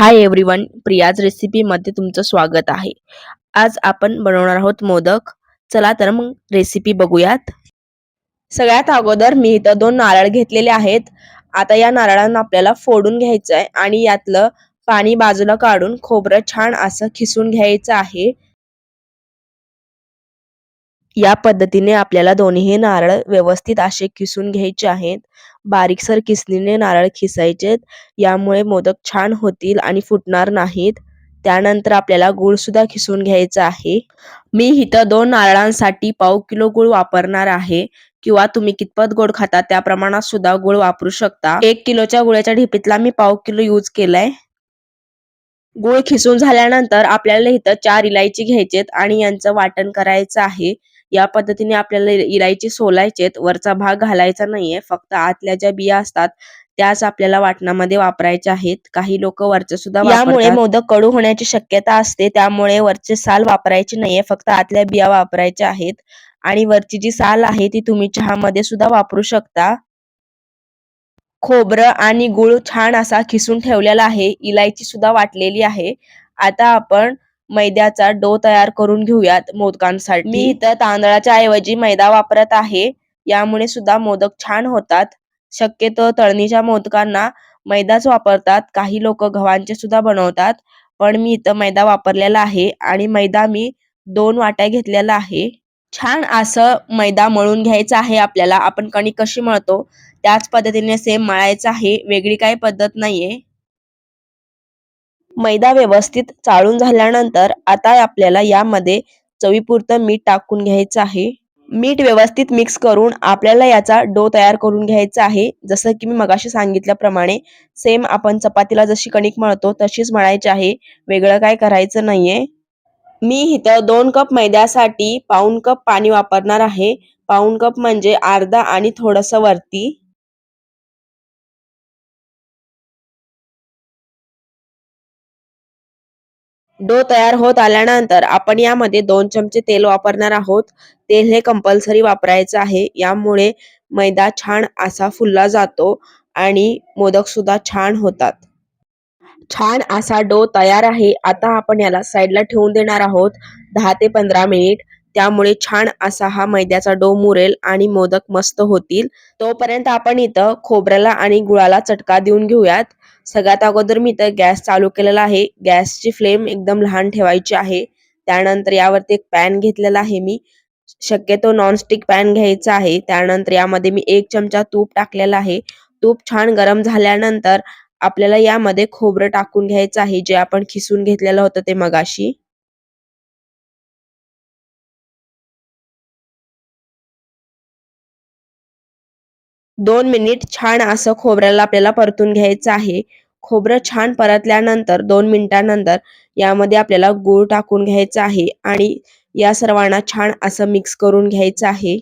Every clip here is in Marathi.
हाय एव्हरीवन प्रियाज रेसिपीमध्ये तुमचं स्वागत आहे. आज आपण बनवणार आहोत मोदक. चला तर मग रेसिपी बघूयात. सगळ्यात अगोदर मी इथं दोन नारळ घेतलेले आहेत. आता या नारळांना आपल्याला फोडून घ्यायचं आहे आणि यातलं पाणी बाजूला काढून खोबरं छान असं खिसून घ्यायचं आहे. या पद्धतीने आपल्याला दोन्ही नारळ व्यवस्थित असे किसून घ्यायचे आहेत. बारीकसर किसणीने नारळ खिसायचेत. यामुळे मोदक छान होतील आणि फुटणार नाहीत. त्यानंतर आपल्याला गुळ सुद्धा खिसून घ्यायचा आहे. मी इथं दोन नारळांसाठी पाव किलो गुळ वापरणार आहे. किंवा तुम्ही कितपत गोड खाता त्या प्रमाणात सुद्धा गुळ वापरू शकता. एक किलोच्या गुळाच्या ढिपीतला मी पाव किलो यूज केलाय. गुळ खिसून झाल्यानंतर आपल्याला इथं चार इलायची घ्यायचेत आणि यांचं वाटण करायचं आहे. या पद्धतीने आपल्याला इलायची सोलायचेत वरचा भाग घालायचा नाहीये फक्त आतल्या ज्या बिया असतात त्याच आपल्याला वाटणामध्ये वापरायच्या आहेत. काही लोक वरचे सुद्धा यामुळे मोदक कडू होण्याची शक्यता असते त्यामुळे वरचे साल वापरायचे नाहीये फक्त आतल्या बिया वापरायच्या आहेत. आणि वरची जी साल आहे ती तुम्ही चहामध्ये सुद्धा वापरू शकता. खोबरं आणि गुळ छान असा खिसून ठेवलेला आहे इलायची सुद्धा वाटलेली आहे. आता आपण मैद्याचा डो तयार करून घेऊयात मोदकांसाठी. मी इथं तांदळाच्या ऐवजी मैदा वापरत आहे. यामुळे सुद्धा मोदक छान होतात. शक्यतो तळणीच्या मोदकांना मैदाच वापरतात. काही लोक गव्हांचे सुद्धा बनवतात. पण मी इथं मैदा वापरलेला आहे आणि मैदा मी दोन वाट्या घेतलेला आहे. छान असं मैदा मळून घ्यायचा आहे आपल्याला. आपण कणी कशी मळतो? त्याच पद्धतीने सेम मळायचं आहे. वेगळी काही पद्धत नाहीये. मैदा व्यवस्थित चाळून झाल्यानंतर आता आपल्याला यामध्ये चवीपुरतं मीठ टाकून घ्यायचं आहे. मीठ व्यवस्थित मिक्स करून आपल्याला याचा डो तयार करून घ्यायचा आहे. जसं की मी मगाशी सांगितल्याप्रमाणे सेम आपण चपातीला जशी कणिक मळतो तशीच मळायची आहे. वेगळं काय करायचं नाहीये. मी इथं दोन कप मैद्यासाठी पाऊन कप पाणी वापरणार आहे. पाऊन कप म्हणजे अर्धा आणि थोडस वरती. डो तयार होत आल्यानंतर आपण यामध्ये दोन चमचे तेल वापरणार आहोत. तेल हे कंपल्सरी वापरायचं आहे. यामुळे मैदा छान असा फुलला जातो आणि मोदक सुद्धा छान होतात. छान असा डो तयार आहे. आता आपण याला साईडला ठेवून देणार आहोत. दहा ते पंधरा मिनिट. त्यामुळे छान असा हा मैद्याचा डो मुरेल आणि मोदक मस्त होतील. तोपर्यंत आपण इथं खोबऱ्याला आणि गुळाला चटका देऊन घेऊयात. सगळ्यात अगोदर मी इथं गॅस चालू केलेला आहे. गॅसची फ्लेम एकदम लहान ठेवायची आहे. त्यानंतर यावरती एक पॅन घेतलेला आहे मी. शक्यतो नॉनस्टिक पॅन घ्यायचा आहे. त्यानंतर यामध्ये मी एक चमचा तूप टाकलेला आहे. तूप छान गरम झाल्यानंतर आपल्याला यामध्ये खोबरं टाकून घ्यायचं आहे. जे आपण खिसून घेतलेलं होतं ते मगाशी. दोन मिनिट छान असं खोबऱ्याला आपल्याला परतून घ्यायचं आहे. खोबरं छान परतल्यानंतर दोन मिनिटानंतर यामध्ये आपल्याला गूळ टाकून घ्यायचा आहे आणि या सर्वांना छान असं मिक्स करून घ्यायचं आहे.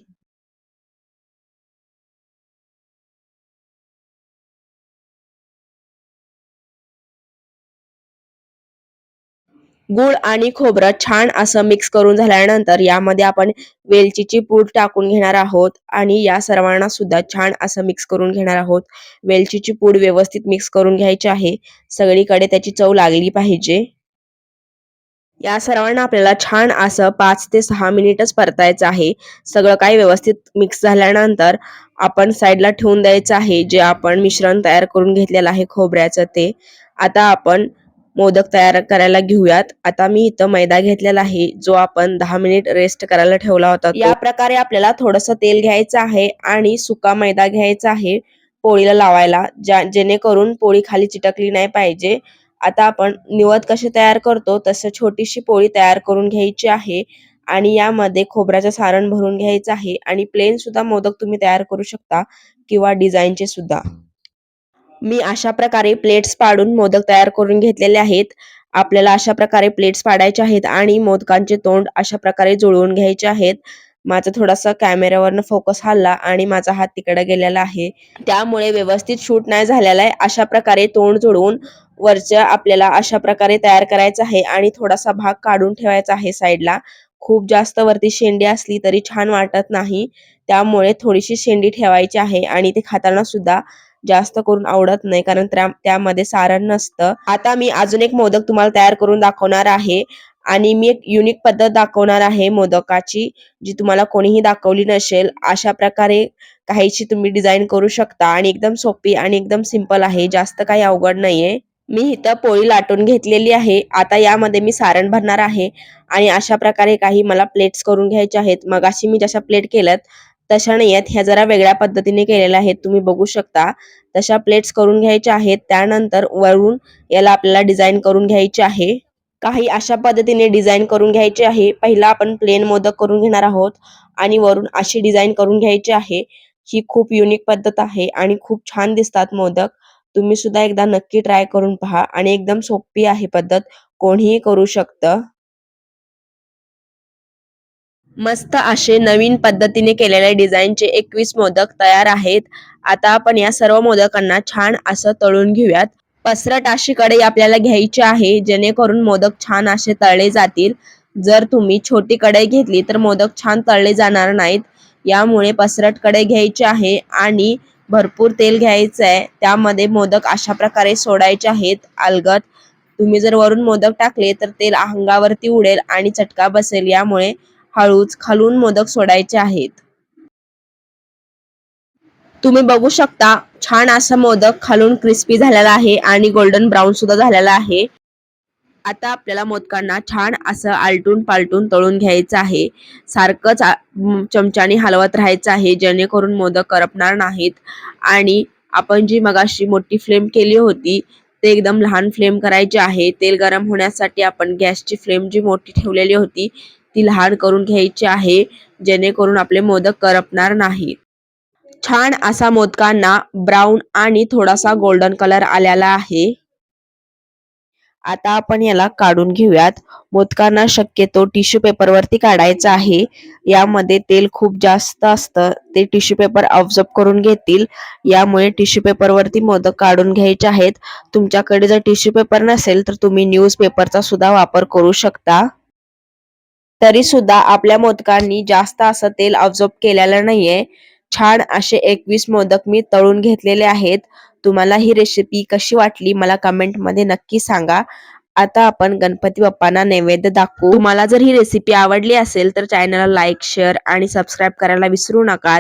गूळ आणि खोबरं छान असं मिक्स करून झाल्यानंतर यामध्ये आपण वेलचीची पूड टाकून घेणार आहोत आणि या सर्वांना सुद्धा छान असं मिक्स करून घेणार आहोत. वेलचीची पूड व्यवस्थित मिक्स करून घ्यायची आहे. सगळीकडे त्याची चव लागली पाहिजे. या सर्वांना आपल्याला छान असं पाच ते सहा मिनिटच परतायचं आहे. सगळं काही व्यवस्थित मिक्स झाल्यानंतर आपण साईडला ठेवून द्यायचं आहे. जे आपण मिश्रण तयार करून घेतलेलं आहे खोबऱ्याचं ते. आता आपण मोदक तयार करायला घेऊयात. आता मी इथं मैदा घेतलेला आहे जो आपण दहा मिनिट रेस्ट करायला ठेवला होता या प्रकारे आपल्याला थोडस तेल घ्यायचं आहे आणि सुका मैदा घ्यायचा आहे पोळीला लावायला ज्या जेणेकरून पोळी खाली चिटकली नाही पाहिजे. आता आपण निवत कसे तयार करतो तसं छोटीशी पोळी तयार करून घ्यायची आहे आणि यामध्ये खोबऱ्याचं सारण भरून घ्यायचं आहे आणि प्लेन सुद्धा मोदक तुम्ही तयार करू शकता किंवा डिझाईनचे सुद्धा. मी अशा प्रकारे प्लेट्स पाडून मोदक तयार करून घेतलेले आहेत. आपल्याला अशा प्रकारे प्लेट्स पाडायचे आहेत आणि मोदकांचे तोंड अशा प्रकारे जुळवून घ्यायचे आहेत. माझा थोडासा कॅमेऱ्यावरनं फोकस हल्ला आणि माझा हात तिकडे गेलेला आहे. त्यामुळे व्यवस्थित शूट नाही झालेला आहे. अशा प्रकारे तोंड जुळवून वरच्या आपल्याला अशा प्रकारे तयार करायचं आहे आणि थोडासा भाग काढून ठेवायचा आहे साईडला. खूप जास्त वरती शेंडी असली तरी छान वाटत नाही. त्यामुळे थोडीशी शेंडी ठेवायची आहे आणि ते खाताना सुद्धा जास्त करून आवडत नाही कारण त्या- त्यामध्ये सारण नसतं. आता मी अजून एक मोदक तुम्हाला तयार करून दाखवणार आहे. आणि मी एक युनिक पद्धत दाखवणार आहे मोदकाची जी तुम्हाला कोणीही दाखवली नसेल. अशा प्रकारे काहीची तुम्ही डिझाईन करू शकता. आणि एकदम सोपी आणि एकदम सिंपल आहे. जास्त काही अवघड नाहीये. मी इथं पोळी लाटून घेतलेली आहे. आता यामध्ये मी सारण भरणार आहे. आणि अशा प्रकारे काही मला प्लेट्स करून घ्यायचे आहेत. मग अशी मी जशा प्लेट केल्यात तशा नाही आहेत. ह्या जरा वेगळ्या पद्धतीने केलेल्या आहेत. तुम्ही बघू शकता. तशा प्लेट्स करून घ्यायच्या आहेत. त्यानंतर वरून याला आपल्याला डिझाईन करून घ्यायची आहे. काही अशा पद्धतीने डिझाईन करून घ्यायचे आहे. पहिला आपण प्लेन मोदक करून घेणार आहोत आणि वरून अशी डिझाईन करून घ्यायची आहे. ही खूप युनिक पद्धत आहे आणि खूप छान दिसतात मोदक. तुम्ही सुद्धा एकदा नक्की ट्राय करून पहा आणि एकदम सोपी आहे पद्धत. कोणीही करू शकतं. मस्त असे नवीन पद्धतीने केलेल्या डिझाईनचे एकवीस मोदक तयार आहेत. आता आपण या सर्व मोदकांना छान असं तळून घेऊयात. पसरट अशी कढई आपल्याला घ्यायची आहे जेणेकरून मोदक छान असे तळले जातील. जर तुम्ही छोटी कढई घेतली तर मोदक छान तळले जाणार नाहीत. यामुळे पसरट कढई घ्यायची आहे आणि भरपूर तेल घ्यायचं आहे. त्यामध्ये मोदक अशा प्रकारे सोडायचे आहेत. अलगत तुम्ही जर वरून मोदक टाकले तर तेल अंगावरती उडेल आणि चटका बसेल. यामुळे हळूच खालून मोदक सोडायचे आहेत. तुम्ही बघू शकता छान असा मोदक खालून क्रिस्पी झालेला आहे आणि गोल्डन ब्राऊन सुद्धा झालेला आहे. आता आपल्याला मोदकांना छान असं आलटून पालटून तळून घ्यायचं आहे. सारखंच चमच्याने हलवत राहायचं आहे जेणेकरून मोदक करपणार नाहीत. आणि आपण जी मगाशी मोठी फ्लेम केली होती ते एकदम लहान फ्लेम करायची आहे. तेल गरम होण्यासाठी आपण गॅसची फ्लेम जी मोठी ठेवलेली होती ती लहान करून घ्यायची आहे जेणेकरून आपले मोदक करपणार नाहीत. छान असा मोदकांना ब्राऊन आणि थोडासा गोल्डन कलर आलेला आहे. आता आपण याला काढून घेऊयात. मोदकांना शक्यतो टिश्यू पेपरवरती काढायचा काढायचं आहे. यामध्ये तेल खूप जास्त असतं. ते टिश्यू पेपर ऑब्झर्व करून घेतील. यामुळे टिश्यू पेपरवरती मोदक काढून घ्यायचे आहेत. तुमच्याकडे जर टिश्यू पेपर नसेल तर तुम्ही न्यूज पेपरचा सुद्धा वापर करू शकता. तरी सुद्धा आपल्या मोदकांनी जास्त असं तेल ऑब्झर्व केलेलं नाहीये. छान असे एकवीस मोदक मी तळून घेतलेले आहेत. तुम्हाला ही रेसिपी कशी वाटली मला कमेंटमध्ये नक्की सांगा. आता आपण गणपती बाप्पांना नैवेद्य दाखवू. तुम्हाला जर ही रेसिपी आवडली असेल तर चॅनलला लाईक शेअर आणि सबस्क्राईब करायला विसरू नका.